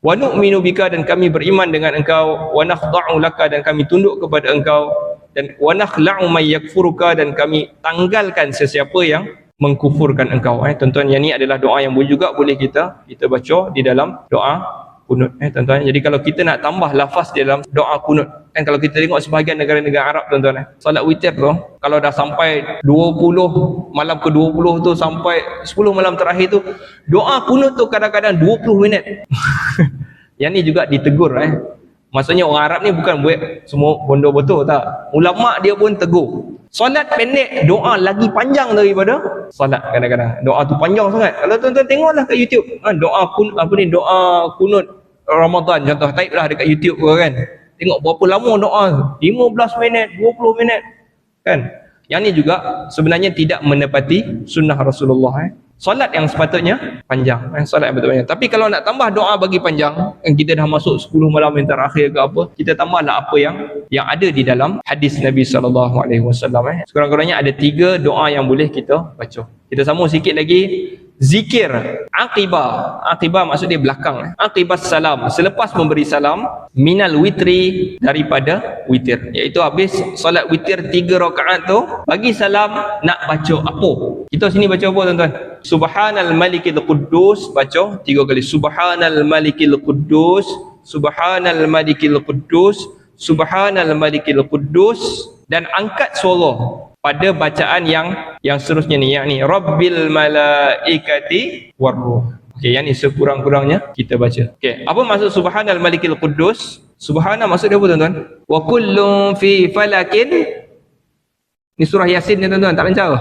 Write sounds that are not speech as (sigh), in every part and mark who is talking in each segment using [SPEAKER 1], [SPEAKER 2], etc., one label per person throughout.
[SPEAKER 1] wa nu'minu bika dan kami beriman dengan engkau. Wa nakhda'u laka dan kami tunduk kepada engkau. Dan wa nakhla'u may yakfuruka dan kami tanggalkan sesiapa yang mengkufurkan engkau. Eh tuan-tuan yang ni adalah doa yang juga boleh kita kita baca di dalam doa kunut. Eh tuan-tuan jadi kalau kita nak tambah lafaz di dalam doa kunut kan kalau kita tengok sebahagian negara-negara Arab tuan-tuan eh. Solat witir tu kalau dah sampai 20 malam ke 20 tu sampai 10 malam terakhir tu doa kunut tu kadang-kadang 20 minit. (laughs) Yang ni juga ditegur eh. Maksudnya orang Arab ni bukan buat semua bondo betul tak. Ulama dia pun tegur. Solat pendek doa lagi panjang daripada solat kadang-kadang. Doa tu panjang sangat. Kalau tuan-tuan tengoklah kat YouTube ha, doa kun apa ni doa kunut Ramadan contoh type lah dekat YouTube ke kan tengok berapa lama doa. 15 minit 20 minit. Kan? Yang ni juga sebenarnya tidak menepati sunnah Rasulullah eh. Solat yang sepatutnya panjang eh, solat yang betul panjang tapi kalau nak tambah doa bagi panjang kan kita dah masuk 10 malam yang terakhir ke apa kita tambahlah apa yang yang ada di dalam hadis Nabi wasallam eh. Sekurang-kurangnya ada tiga doa yang boleh kita baca. Kita sambung sikit lagi zikir aqibah. Aqibah maksud dia belakang eh. aqibah salam. Selepas memberi salam minal witri daripada witir. Iaitu habis solat witir tiga rakaat tu bagi salam nak baca apa? Kita sini baca apa tuan-tuan? Subhanal malikil quddus. Baca tiga kali. Subhanal malikil quddus. Subhanal malikil quddus. Subhanal malikil quddus. Dan angkat suara pada bacaan yang yang seterusnya ni yang ni rabbil malaikati warruh okey yang ni sekurang-kurangnya kita baca okey apa maksud subhanal malikil quddus subhana maksud dia apa tuan-tuan wa kullun fi falakin ni surah yasin ni tuan-tuan tak lancar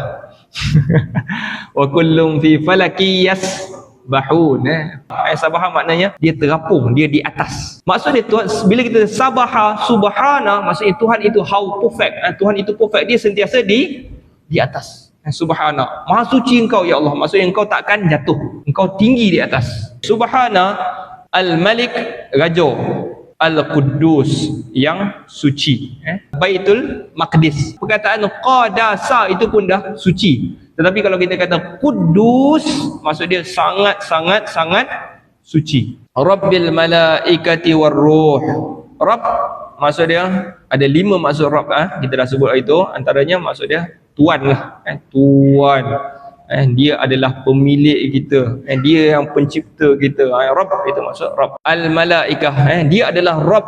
[SPEAKER 1] (laughs) wa kullun fi falakiyas bahun eh. Ayat sabaha maknanya dia terapung, dia di atas. Maksud dia Tuhan bila kita sabaha subhana maksudnya Tuhan itu how perfect. Eh. Tuhan itu perfect dia sentiasa di di atas. Eh, subhana. Maha suci engkau ya Allah. Maksudnya engkau takkan jatuh. Engkau tinggi di atas. Subhana al-malik raja al-quddus yang suci eh. Baitul Maqdis. Perkataan qadasa itu pun dah suci. Tetapi kalau kita kata kudus, maksud dia sangat sangat sangat suci. Rabbil malaikati warruh. Rabb maksud dia ada lima maksud Rabb ah. Kita dah sebut itu antaranya maksud dia tuan lah eh, tuan. Eh, dia adalah pemilik kita. Eh, dia yang pencipta kita. Eh, Rabb itu maksud Rabb. Al malaikah eh, dia adalah Rabb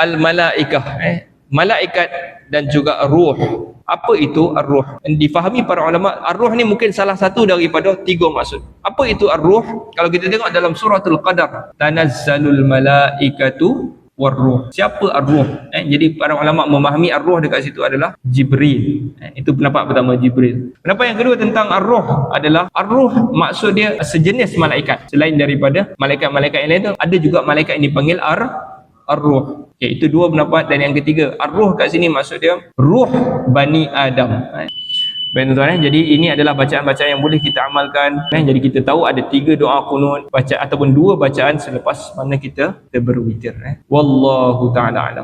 [SPEAKER 1] al malaikah eh, malaikat dan juga ruh apa itu ar-ruh? Difahami para ulama, ar-ruh ni mungkin salah satu daripada tiga maksud. Apa itu ar-ruh? Kalau kita tengok dalam suratul Qadar, tanazzalul malaikatu war-ruh. Siapa ar-ruh? Eh, jadi para ulama memahami ar-ruh dekat situ adalah Jibril. Eh, itu pendapat pertama Jibril. Pendapat yang kedua tentang ar-ruh adalah ar-ruh maksud dia sejenis malaikat. Selain daripada malaikat-malaikat yang lain tu, ada juga malaikat yang dipanggil ar ar-ruh. Okay, itu dua pendapat dan yang ketiga, ar-ruh kat sini maksud dia ruh Bani Adam. Baik tuan-tuan eh? jadi ini adalah bacaan-bacaan yang boleh kita amalkan. Eh? Jadi kita tahu ada tiga doa kunut baca ataupun dua bacaan selepas mana kita, kita berwitir. Eh? Wallahu taala alam.